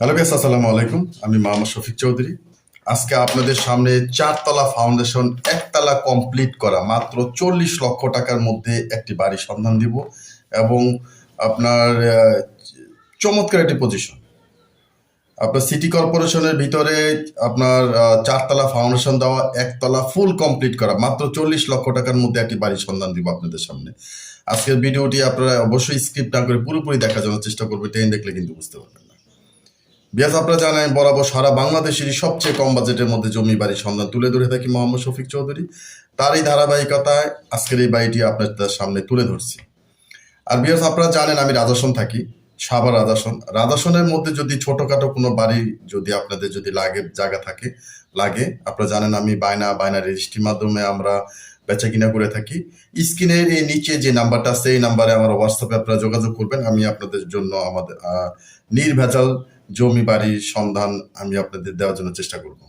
Hello guys আসসালামু আলাইকুম। আমি মোহাম্মদ শফিক চৌধুরী। আজকে আপনাদের সামনে চারতলা ফাউন্ডেশন একতলা কমপ্লিট করা, মাত্র চল্লিশ লক্ষ টাকার মধ্যে একটি বাড়ির সন্ধান দিব এবং আপনার চমৎকার একটি পজিশন আপনার সিটি কর্পোরেশনের ভিতরে আপনার চারতলা ফাউন্ডেশন দেওয়া, একতলা ফুল কমপ্লিট করা, মাত্র চল্লিশ লক্ষ টাকার মধ্যে একটি বাড়ির সন্ধান দিব আপনাদের সামনে। আজকের ভিডিওটি আপনারা অবশ্যই স্ক্রিপ্ট না করে পুরোপুরি দেখার জন্য চেষ্টা করবেন ট্রেন দেখলে কিন্তু বুঝতে পারবেন। বিয়াস, আপনারা জানেন বরাবর সারা বাংলাদেশেরই সবচেয়ে কম বাজেটের মধ্যে জমি বাড়ির সন্ধান তুলে ধরে থাকি মোহাম্মদ শফিক চৌধুরী। তার এই ধারাবাহিকতায় আজকের এই বাড়িটি আপনাদের সামনে তুলে ধরছি। আর বিয়াস, আপনারা জানেন আমি রাজাসন থাকি, সাভার রাজাসন রাজাসনের মধ্যে যদি ছোটখাটো কোনো বাড়ি যদি আপনাদের যদি লাগে, জায়গা থাকে, লাগে, আপনারা জানেন আমি বায়না বায়না রেজিস্ট্রির মাধ্যমে আমরা বেচা কিনা করে থাকি। স্ক্রিনের এই নিচে যে নাম্বারটা আছে, এই নাম্বারে আমার হোয়াটসঅ্যাপে আপনারা যোগাযোগ করবেন। আমি আপনাদের জন্য আমাদের নির্ভেজাল জমি বাড়ির সন্ধান আমি আপনাদের দেওয়ার জন্য চেষ্টা করব।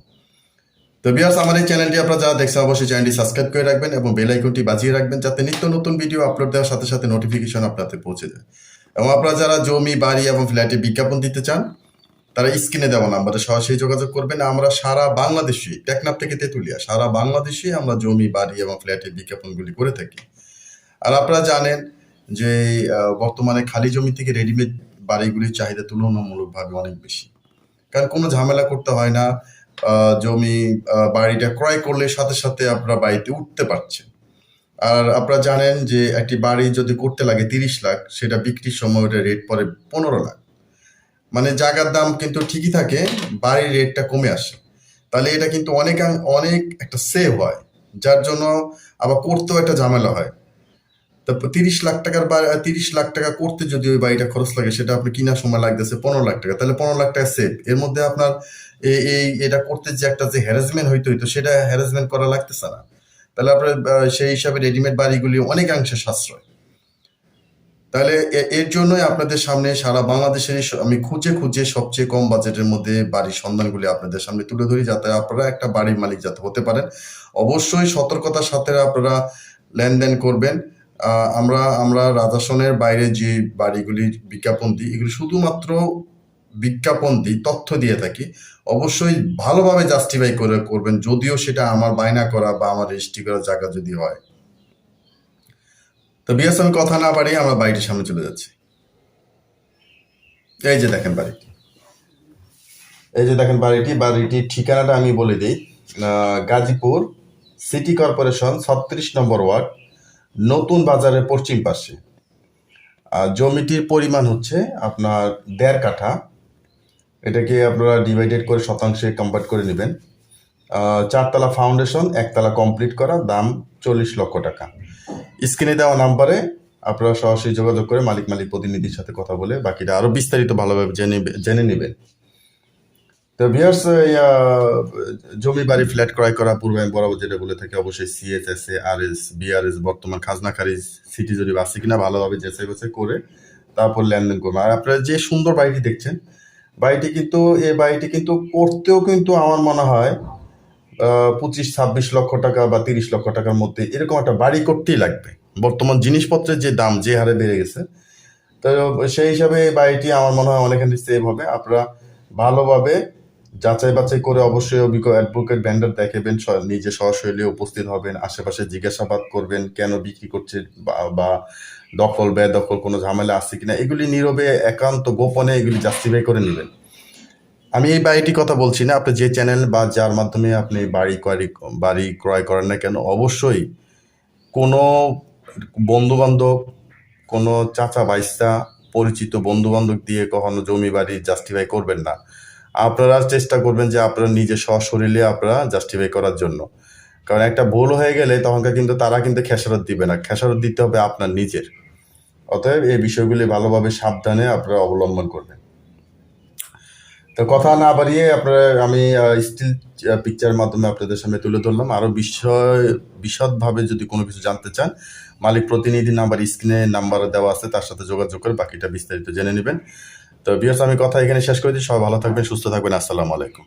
তো বিয়ার্স আমার এই চ্যানেলটি আপনারা যারা দেখছেন, অবশ্যই চ্যানেলটি সাবস্ক্রাইব করে রাখবেন এবং বেল আইকনটি বাজিয়ে রাখবেন যাতে নিত্য নতুন ভিডিও আপলোড দেওয়ার সাথে সাথে নোটিফিকেশন আপনাদের পৌঁছে যায়। এবং আপনারা যারা জমি, বাড়ি এবং ফ্ল্যাটে বিজ্ঞাপন দিতে চান তারা স্ক্রিনে দেওয়া নাম্বারে সরাসরি যোগাযোগ করবেন আমরা সারা বাংলাদেশে, টেকনাফ থেকে তেঁতুলিয়া, সারা বাংলাদেশে আমরা জমি, বাড়ি এবং ফ্ল্যাটের বিজ্ঞাপনগুলি করে থাকি। আর আপনারা জানেন যে বর্তমানে খালি জমি থেকে রেডিমেড বাড়িগুলির চাহিদা তুলনামূলকভাবে অনেক বেশি। কারণ কোনো ঝামেলা করতে হয় না জমি বাড়িটা ক্রয় করলে সাথে সাথে আপনারা বাড়িতে উঠতে পারছেন। আর আপনারা জানেন যে, একটি বাড়ি যদি করতে লাগে তিরিশ লাখ, সেটা বিক্রির সময় ওটা রেট পরে পনেরো লাখ। মানে জায়গার দাম কিন্তু ঠিকই থাকে, বাড়ির রেটটা কমে আসে। তাহলে এটা কিন্তু অনেক অনেক একটা সেভ হয়, যার জন্য আবার করতেও একটা ঝামেলা হয়। তারপর তিরিশ লাখ টাকার তিরিশ লাখ টাকা করতে যদি ওই বাড়িটা খরচ লাগে, সেটা আপনি কেনার সময় লাগতেছে পনেরো লাখ টাকা, তাহলে পনেরো লাখ টাকা সেভ এর মধ্যে আপনার এই, এটা করতে যে একটা যে হ্যারাসমেন্ট হইতে হইতো, সেটা হ্যারাসমেন্ট করা লাগতেছে না। তাহলে আপনার সেই হিসাবে রেডিমেড বাড়িগুলি অনেকাংশে সাশ্রয়। তাহলে এর জন্যই আপনাদের সামনে সারা বাংলাদেশের আমি খুঁজে খুঁজে সবচেয়ে কম বাজেটের মধ্যে বাড়ির সন্ধানগুলি আপনাদের সামনে তুলে ধরি যাতে আপনারা একটা বাড়ির মালিক যাতে হতে পারেন। অবশ্যই সতর্কতার সাথে আপনারা লেনদেন করবেন। আমরা আমরা রাজাসনের বাইরে যে বাড়িগুলি বিজ্ঞাপন দিই, এগুলি শুধুমাত্র বিজ্ঞাপন দিই, তথ্য দিয়ে থাকি। অবশ্যই ভালোভাবে জাস্টিফাই করে, করবেন, যদিও সেটা আমার বায়না করা বা আমার রেজিস্ট্রি করা জায়গা যদি হয়। তো বিয়াস কথা না বাড়িয়ে আমরা বাড়িটির সামনে চলে যাচ্ছি। এই যে দেখেন বাড়িটি। এই যে দেখেন বাড়িটি, বাড়িটির ঠিকানাটা আমি বলে দিই। গাজীপুর সিটি কর্পোরেশন ছত্রিশ নম্বর ওয়ার্ড, নতুন বাজারের পশ্চিম পাশে। আর জমিটির পরিমাণ হচ্ছে আপনার দেড় কাঠা। এটাকে আপনারা ডিভাইডেড করে শতাংশে কনভার্ট করে নেবেন। চারতলা ফাউন্ডেশন একতলা কমপ্লিট করা, দাম চল্লিশ লক্ষ টাকা। স্ক্রিনে দেওয়া নাম্বারে আপনারা সরাসরি যোগাযোগ করে মালিক মালিক প্রতিনিধির সাথে কথা বলে বাকিটা আরও বিস্তারিত ভালোভাবে জেনে জেনে নেবেন। তো ভিয়ার্স জমি, বাড়ি, ফ্ল্যাট ক্রয় করা পূর্বে আমি বরাবর যেটা বলে থাকি, অবশ্যই সিএসএস আর এস বিআরএস বর্তমান খাজনা খারিজ সিটি যদি আছে কিনা ভালোভাবে যেচে বেছে করে তারপর লেনদেন করবেন আর আপনারা যে সুন্দর বাড়িটি দেখছেন, বাড়িটি কিন্তু, এই বাড়িটি কিন্তু করতেও কিন্তু আমার মনে হয় পঁচিশ, ছাব্বিশ লক্ষ টাকা বা তিরিশ লক্ষ টাকার মধ্যে এরকম একটা বাড়ি করতেই লাগবে। বর্তমান জিনিসপত্রের যে দাম, যে হারে বেড়ে গেছে, তো সেই হিসাবে বাড়িটি আমার মনে হয় অনেকখানি সেভ হবে। আপনারা ভালোভাবে যাচাই বাছাই করে অবশ্যই অভিজ্ঞ অ্যাডভোকেট ভেন্ডার দেখাবেন নিজে সরাসরি উপস্থিত হবেন, আশেপাশে জিজ্ঞাসাবাদ করবেন, কেন বিক্রি করছে বা- দখল, বেদখল কোনো ঝামেলা আছে কিনা, এগুলি নীরবে, একান্ত গোপনে এগুলি জাস্টিফাই করে নেবেন। আমি এই বাড়িটির কথা বলছি না, আপনি যে চ্যানেল বা যার মাধ্যমে আপনি বাড়ি ক্রয় বাড়ি ক্রয় করেন না কেন, অবশ্যই কোনো বন্ধু বান্ধব কোনো চাচা বাইস্তা পরিচিত বন্ধু বান্ধব দিয়ে কখনো জমি বাড়ি জাস্টিফাই করবেন না। আপনারা চেষ্টা করবেন যে আপনারা নিজে সশরীরে আপনারা জাস্টিফাই করার জন্য। কারণ একটা ভুল হয়ে গেলে তখনকার কিন্তু তারা কিন্তু খেসারত দিবে না, খেসারত দিতে হবে আপনার নিজের। অতএব এই বিষয়গুলি ভালোভাবে সাবধানে আপনারা অবলম্বন করবেন। তো কথা না বাড়িয়ে আপনার, আমি স্টিল পিকচার মাধ্যমে আপনাদের সামনে তুলে ধরলাম। আরও বিষয়, বিশদভাবে যদি কোনো কিছু জানতে চান, মালিক প্রতিনিধি নাম্বার স্ক্রিনে নাম্বার দেওয়া আছে, তার সাথে যোগাযোগ করে বাকিটা বিস্তারিত জেনে নেবেন। তো বিয়ার্স আমি কথা এখানে শেষ করে দিই সবাই ভালো থাকবেন, সুস্থ থাকবেন। আসসালামু আলাইকুম।